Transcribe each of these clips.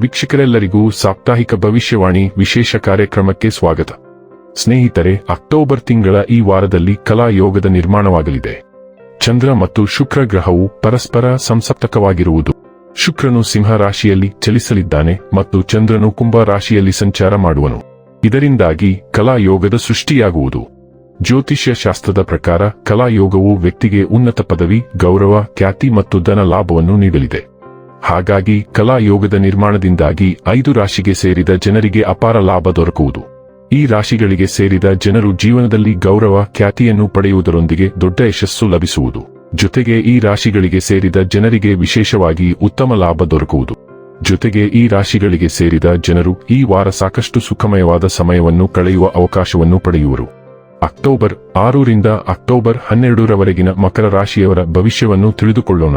ವೀಕ್ಷಕರೆಲ್ಲರಿಗೂ ಸಾಪ್ತಾಹಿಕ ಭವಿಷ್ಯವಾಣಿ ವಿಶೇಷ ಕಾರ್ಯಕ್ರಮಕ್ಕೆ ಸ್ವಾಗತ. ಸ್ನೇಹಿತರೆ, ಅಕ್ಟೋಬರ್ ತಿಂಗಳ ಈ ವಾರದಲ್ಲಿ ಕಲಾ ಯೋಗದ ನಿರ್ಮಾಣವಾಗಲಿದೆ. ಚಂದ್ರ ಮತ್ತು ಶುಕ್ರ ಗ್ರಹವು ಪರಸ್ಪರ ಸಂಸಪ್ತಕವಾಗಿರುವುದು. ಶುಕ್ರನು ಸಿಂಹ ರಾಶಿಯಲ್ಲಿ ಚಲಿಸಲಿದ್ದಾನೆ ಮತ್ತು ಚಂದ್ರನು ಕುಂಭ ರಾಶಿಯಲ್ಲಿ ಸಂಚಾರ ಮಾಡುವನು. ಇದರಿಂದಾಗಿ ಕಲಾ ಯೋಗದ ಸೃಷ್ಟಿಯಾಗುವುದು. ಜ್ಯೋತಿಷ್ಯ ಶಾಸ್ತ್ರದ ಪ್ರಕಾರ ಕಲಾಯೋಗವು ವ್ಯಕ್ತಿಗೆ ಉನ್ನತ ಪದವಿ, ಗೌರವ, ಖ್ಯಾತಿ ಮತ್ತು ಧನ ಲಾಭವನ್ನು ನೀಡಲಿದೆ. ಹಾಗಾಗಿ ಕಲಾ ಯೋಗದ ನಿರ್ಮಾಣದಿಂದಾಗಿ ಐದು ರಾಶಿಗೆ ಸೇರಿದ ಜನರಿಗೆ ಅಪಾರ ಲಾಭ ದೊರಕುವುದು. ಈ ರಾಶಿಗಳಿಗೆ ಸೇರಿದ ಜನರು ಜೀವನದಲ್ಲಿ ಗೌರವ, ಖ್ಯಾತಿಯನ್ನು ಪಡೆಯುವುದರೊಂದಿಗೆ ದೊಡ್ಡ ಯಶಸ್ಸು ಲಭಿಸುವುದು. ಜೊತೆಗೆ ಈ ರಾಶಿಗಳಿಗೆ ಸೇರಿದ ಜನರಿಗೆ ವಿಶೇಷವಾಗಿ ಉತ್ತಮ ಲಾಭ ದೊರಕುವುದು. ಜೊತೆಗೆ ಈ ರಾಶಿಗಳಿಗೆ ಸೇರಿದ ಜನರು ಈ ವಾರ ಸಾಕಷ್ಟು ಸುಖಮಯವಾದ ಸಮಯವನ್ನು ಕಳೆಯುವ ಅವಕಾಶವನ್ನು ಪಡೆಯುವರು. ಅಕ್ಟೋಬರ್ ಆರರಿಂದ ಅಕ್ಟೋಬರ್ ಹನ್ನೆರಡರವರೆಗಿನ ಮಕರ ರಾಶಿಯವರ ಭವಿಷ್ಯವನ್ನು ತಿಳಿದುಕೊಳ್ಳೋಣ.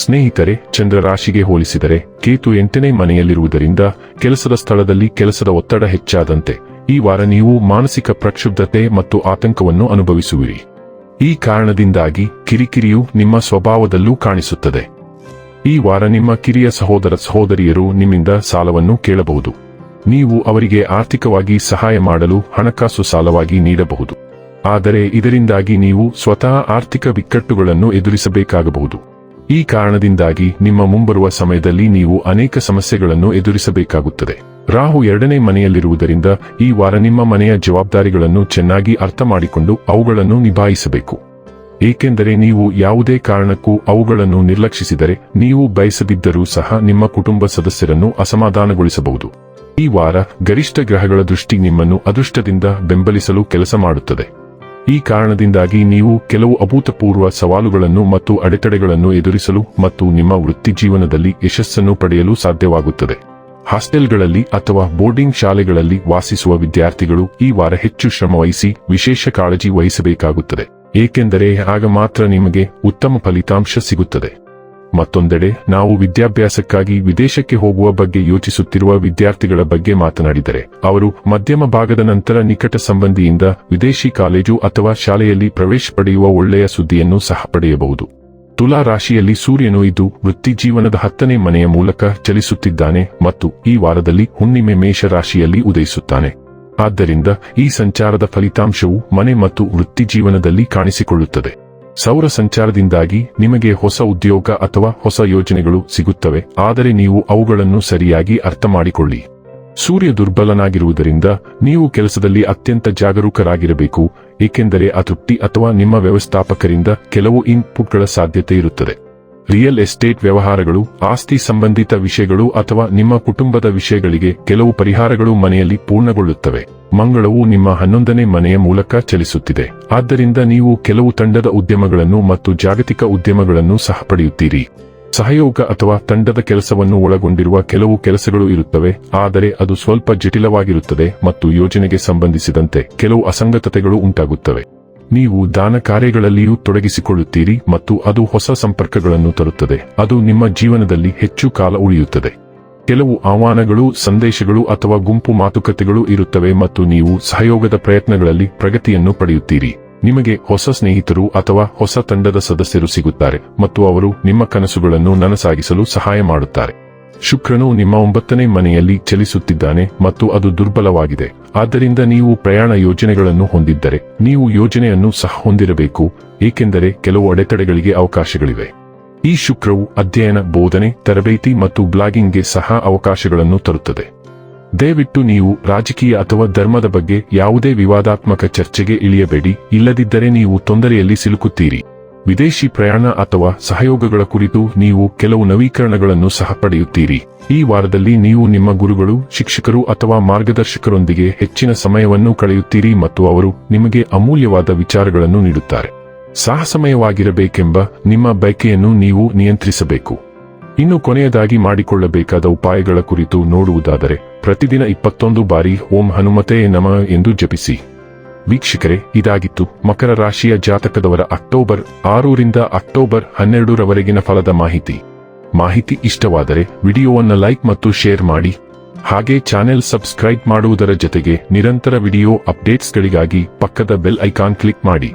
ಸ್ನೇಹಿತರೆ, ಚಂದ್ರ ರಾಶಿಗೆ ಹೋಲಿಸಿದರೆ ಕೇತು ಎಂಟನೇ ಮನೆಯಲ್ಲಿರುವುದರಿಂದ ಕೆಲಸದ ಸ್ಥಳದಲ್ಲಿ ಕೆಲಸದ ಒತ್ತಡ ಹೆಚ್ಚಾದಂತೆ. ಈ ವಾರ ನೀವು ಮಾನಸಿಕ ಪ್ರಕ್ಷುಬ್ಧತೆ ಮತ್ತು ಆತಂಕವನ್ನು ಅನುಭವಿಸುವಿರಿ. ಈ ಕಾರಣದಿಂದಾಗಿ ಕಿರಿಕಿರಿಯು ನಿಮ್ಮ ಸ್ವಭಾವದಲ್ಲೂ ಕಾಣಿಸುತ್ತದೆ. ಈ ವಾರ ನಿಮ್ಮ ಕಿರಿಯ ಸಹೋದರ ಸಹೋದರಿಯರು ನಿಮ್ಮಿಂದ ಸಾಲವನ್ನು ಕೇಳಬಹುದು. ನೀವು ಅವರಿಗೆ ಆರ್ಥಿಕವಾಗಿ ಸಹಾಯ ಮಾಡಲು ಹಣಕಾಸು ಸಾಲವಾಗಿ ನೀಡಬಹುದು. ಆದರೆ ಇದರಿಂದಾಗಿ ನೀವು ಸ್ವತಃ ಆರ್ಥಿಕ ಬಿಕ್ಕಟ್ಟುಗಳನ್ನು ಎದುರಿಸಬೇಕಾಗಬಹುದು. ಈ ಕಾರಣದಿಂದಾಗಿ ನಿಮ್ಮ ಮುಂಬರುವ ಸಮಯದಲ್ಲಿ ನೀವು ಅನೇಕ ಸಮಸ್ಯೆಗಳನ್ನು ಎದುರಿಸಬೇಕಾಗುತ್ತದೆ. ರಾಹು ಎರಡನೇ ಮನೆಯಲ್ಲಿರುವುದರಿಂದ ಈ ವಾರ ನಿಮ್ಮ ಮನೆಯ ಜವಾಬ್ದಾರಿಗಳನ್ನು ಚೆನ್ನಾಗಿ ಅರ್ಥ ಮಾಡಿಕೊಂಡು ಅವುಗಳನ್ನು ನಿಭಾಯಿಸಬೇಕು. ಏಕೆಂದರೆ ನೀವು ಯಾವುದೇ ಕಾರಣಕ್ಕೂ ಅವುಗಳನ್ನು ನಿರ್ಲಕ್ಷಿಸಿದರೆ, ನೀವು ಬಯಸದಿದ್ದರೂ ಸಹ ನಿಮ್ಮ ಕುಟುಂಬ ಸದಸ್ಯರನ್ನು ಅಸಮಾಧಾನಗೊಳಿಸಬಹುದು. ಈ ವಾರ ಗರಿಷ್ಠ ಗ್ರಹಗಳ ದೃಷ್ಟಿ ನಿಮ್ಮನ್ನು ಅದೃಷ್ಟದಿಂದ ಬೆಂಬಲಿಸಲು ಕೆಲಸ ಮಾಡುತ್ತದೆ. ಈ ಕಾರಣದಿಂದಾಗಿ ನೀವು ಕೆಲವು ಅಭೂತಪೂರ್ವ ಸವಾಲುಗಳನ್ನು ಮತ್ತು ಅಡೆತಡೆಗಳನ್ನು ಎದುರಿಸಲು ಮತ್ತು ನಿಮ್ಮ ವೃತ್ತಿ ಜೀವನದಲ್ಲಿ ಯಶಸ್ಸನ್ನು ಪಡೆಯಲು ಸಾಧ್ಯವಾಗುತ್ತದೆ. ಹಾಸ್ಟೆಲ್ಗಳಲ್ಲಿ ಅಥವಾ ಬೋರ್ಡಿಂಗ್ ಶಾಲೆಗಳಲ್ಲಿ ವಾಸಿಸುವ ವಿದ್ಯಾರ್ಥಿಗಳು ಈ ವಾರ ಹೆಚ್ಚು ಶ್ರಮವಹಿಸಿ ವಿಶೇಷ ಕಾಳಜಿ ವಹಿಸಬೇಕಾಗುತ್ತದೆ. ಏಕೆಂದರೆ ಆಗ ಮಾತ್ರ ನಿಮಗೆ ಉತ್ತಮ ಫಲಿತಾಂಶ ಸಿಗುತ್ತದೆ. ಮತ್ತೊಂದೆಡೆ, ನಾವು ವಿದ್ಯಾಭ್ಯಾಸಕ್ಕಾಗಿ ವಿದೇಶಕ್ಕೆ ಹೋಗುವ ಬಗ್ಗೆ ಯೋಚಿಸುತ್ತಿರುವ ವಿದ್ಯಾರ್ಥಿಗಳ ಬಗ್ಗೆ ಮಾತನಾಡಿದರೆ, ಅವರು ಮಧ್ಯಮ ಭಾಗದ ನಂತರ ನಿಕಟ ಸಂಬಂಧಿಯಿಂದ ವಿದೇಶಿ ಕಾಲೇಜು ಅಥವಾ ಶಾಲೆಯಲ್ಲಿ ಪ್ರವೇಶ ಪಡೆಯುವ ಒಳ್ಳೆಯ ಸುದ್ದಿಯನ್ನು ಸಹ ಪಡೆಯಬಹುದು. ತುಲಾ ರಾಶಿಯಲ್ಲಿ ಸೂರ್ಯನು ಇದು ವೃತ್ತಿ ಜೀವನದ ಹತ್ತನೇ ಮನೆಯ ಮೂಲಕ ಚಲಿಸುತ್ತಿದ್ದಾನೆ ಮತ್ತು ಈ ವಾರದಲ್ಲಿ ಹುಣ್ಣಿಮೆ ಮೇಷ ರಾಶಿಯಲ್ಲಿ ಉದಯಿಸುತ್ತಾನೆ. ಆದ್ದರಿಂದ ಈ ಸಂಚಾರದ ಫಲಿತಾಂಶವು ಮನೆ ಮತ್ತು ವೃತ್ತಿ ಜೀವನದಲ್ಲಿ ಕಾಣಿಸಿಕೊಳ್ಳುತ್ತದೆ. ಸೌರ ಸಂಚಾರದಿಂದಾಗಿ ನಿಮಗೆ ಹೊಸ ಉದ್ಯೋಗ ಅಥವಾ ಹೊಸ ಯೋಜನೆಗಳು ಸಿಗುತ್ತವೆ, ಆದರೆ ನೀವು ಅವುಗಳನ್ನು ಸರಿಯಾಗಿ ಅರ್ಥ ಮಾಡಿಕೊಳ್ಳಿ ಸೂರ್ಯ ದುರ್ಬಲನಾಗಿರುವುದರಿಂದ ನೀವು ಕೆಲಸದಲ್ಲಿ ಅತ್ಯಂತ ಜಾಗರೂಕರಾಗಿರಬೇಕು, ಏಕೆಂದರೆ ಅತೃಪ್ತಿ ಅಥವಾ ನಿಮ್ಮ ವ್ಯವಸ್ಥಾಪಕರಿಂದ ಕೆಲವು ಇನ್ಪುಟ್ಗಳ ಸಾಧ್ಯತೆ ಇರುತ್ತದೆ. ರಿಯಲ್ ಎಸ್ಟೇಟ್ ವ್ಯವಹಾರಗಳು, ಆಸ್ತಿ ಸಂಬಂಧಿತ ವಿಷಯಗಳು ಅಥವಾ ನಿಮ್ಮ ಕುಟುಂಬದ ವಿಷಯಗಳಿಗೆ ಕೆಲವು ಪರಿಹಾರಗಳು ಮನೆಯಲ್ಲಿ ಪೂರ್ಣಗೊಳ್ಳುತ್ತವೆ. ಮಂಗಳವು ನಿಮ್ಮ ಹನ್ನೊಂದನೇ ಮನೆಯ ಮೂಲಕ ಚಲಿಸುತ್ತಿದೆ. ಆದ್ದರಿಂದ ನೀವು ಕೆಲವು ತಂಡದ ಉದ್ಯಮಗಳನ್ನು ಮತ್ತು ಜಾಗತಿಕ ಉದ್ಯಮಗಳನ್ನು ಸಹ ಪಡೆಯುತ್ತೀರಿ. ಸಹಯೋಗ ಅಥವಾ ತಂಡದ ಕೆಲಸವನ್ನು ಒಳಗೊಂಡಿರುವ ಕೆಲವು ಕೆಲಸಗಳು ಇರುತ್ತವೆ, ಆದರೆ ಅದು ಸ್ವಲ್ಪ ಜಟಿಲವಾಗಿರುತ್ತದೆ ಮತ್ತು ಯೋಜನೆಗೆ ಸಂಬಂಧಿಸಿದಂತೆ ಕೆಲವು ಅಸಂಗತತೆಗಳು ಉಂಟಾಗುತ್ತವೆ. ನೀವು ದಾನ ಕಾರ್ಯಗಳಲ್ಲಿಯೂ ತೊಡಗಿಸಿಕೊಳ್ಳುತ್ತೀರಿ ಮತ್ತು ಅದು ಹೊಸ ಸಂಪರ್ಕಗಳನ್ನು ತರುತ್ತದೆ. ಅದು ನಿಮ್ಮ ಜೀವನದಲ್ಲಿ ಹೆಚ್ಚು ಕಾಲ ಉಳಿಯುತ್ತದೆ. ಕೆಲವು ಆಹ್ವಾನಗಳು, ಸಂದೇಶಗಳು ಅಥವಾ ಗುಂಪು ಮಾತುಕತೆಗಳು ಇರುತ್ತವೆ ಮತ್ತು ನೀವು ಸಹಯೋಗದ ಪ್ರಯತ್ನಗಳಲ್ಲಿ ಪ್ರಗತಿಯನ್ನು ಪಡೆಯುತ್ತೀರಿ. ನಿಮಗೆ ಹೊಸ ಸ್ನೇಹಿತರು ಅಥವಾ ಹೊಸ ತಂಡದ ಸದಸ್ಯರು ಸಿಗುತ್ತಾರೆ ಮತ್ತು ಅವರು ನಿಮ್ಮ ಕನಸುಗಳನ್ನು ನನಸಾಗಿಸಲು ಸಹಾಯ ಮಾಡುತ್ತಾರೆ. ಶುಕ್ರನು ನಿಮ್ಮ ಒಂಬತ್ತನೇ ಮನೆಯಲ್ಲಿ ಚಲಿಸುತ್ತಿದ್ದಾನೆ ಮತ್ತು ಅದು ದುರ್ಬಲವಾಗಿದೆ. ಆದ್ದರಿಂದ ನೀವು ಪ್ರಯಾಣ ಯೋಜನೆಗಳನ್ನು ಹೊಂದಿದ್ದರೆ, ನೀವು ಯೋಜನೆಯನ್ನು ಸಹ ಹೊಂದಿರಬೇಕು, ಏಕೆಂದರೆ ಕೆಲವು ಅಡೆತಡೆಗಳಿಗೆ ಅವಕಾಶಗಳಿವೆ. ಈ ಶುಕ್ರವು ಅಧ್ಯಯನ, ಬೋಧನೆ, ತರಬೇತಿ ಮತ್ತು ಬ್ಲಾಗಿಂಗ್ಗೆ ಸಹ ಅವಕಾಶಗಳನ್ನು ತರುತ್ತದೆ. ದಯವಿಟ್ಟು ನೀವು ರಾಜಕೀಯ ಅಥವಾ ಧರ್ಮದ ಬಗ್ಗೆ ಯಾವುದೇ ವಿವಾದಾತ್ಮಕ ಚರ್ಚೆಗೆ ಇಳಿಯಬೇಡಿ, ಇಲ್ಲದಿದ್ದರೆ ನೀವು ತೊಂದರೆಯಲ್ಲಿ ಸಿಲುಕುತ್ತೀರಿ. ವಿದೇಶಿ ಪ್ರಯಾಣ ಅಥವಾ ಸಹಯೋಗಗಳ ಕುರಿತು ನೀವು ಕೆಲವು ನವೀಕರಣಗಳನ್ನು ಸಹ ಪಡೆಯುತ್ತೀರಿ. ಈ ವಾರದಲ್ಲಿ ನೀವು ನಿಮ್ಮ ಗುರುಗಳು, ಶಿಕ್ಷಕರು ಅಥವಾ ಮಾರ್ಗದರ್ಶಕರೊಂದಿಗೆ ಹೆಚ್ಚಿನ ಸಮಯವನ್ನು ಕಳೆಯುತ್ತೀರಿ ಮತ್ತು ಅವರು ನಿಮಗೆ ಅಮೂಲ್ಯವಾದ ವಿಚಾರಗಳನ್ನು ನೀಡುತ್ತಾರೆ. ಸಾಹಸಮಯವಾಗಿರಬೇಕೆಂಬ ನಿಮ್ಮ ಬಯಕೆಯನ್ನು ನೀವು ನಿಯಂತ್ರಿಸಬೇಕು. ಇನ್ನು ಕೊನೆಯದಾಗಿ ಮಾಡಿಕೊಳ್ಳಬೇಕಾದ ಉಪಾಯಗಳ ಕುರಿತು ನೋಡುವುದಾದರೆ, ಪ್ರತಿದಿನ ಇಪ್ಪತ್ತೊಂದು ಬಾರಿ ಓಂ ಹನುಮತೆ ನಮ ಎಂದು ಜಪಿಸಿ. ವೀಕ್ಷಕರೇ, ಇದಾಗಿತ್ತು ಮಕರ ರಾಶಿಯ ಜಾತಕದವರ ಅಕ್ಟೋಬರ್ ಆರರಿಂದ ಅಕ್ಟೋಬರ್ ಹನ್ನೆರಡರವರೆಗಿನ ಫಲದ ಮಾಹಿತಿ. ಮಾಹಿತಿ ಇಷ್ಟವಾದರೆ ವಿಡಿಯೋವನ್ನು ಲೈಕ್ ಮತ್ತು ಶೇರ್ ಮಾಡಿ. ಹಾಗೆ ಚಾನೆಲ್ ಸಬ್ಸ್ಕ್ರೈಬ್ ಮಾಡುವುದರ ಜೊತೆಗೆ ನಿರಂತರ ವಿಡಿಯೋ ಅಪ್ಡೇಟ್ಸ್ಗಳಿಗಾಗಿ ಪಕ್ಕದ ಬೆಲ್ ಐಕಾನ್ ಕ್ಲಿಕ್ ಮಾಡಿ.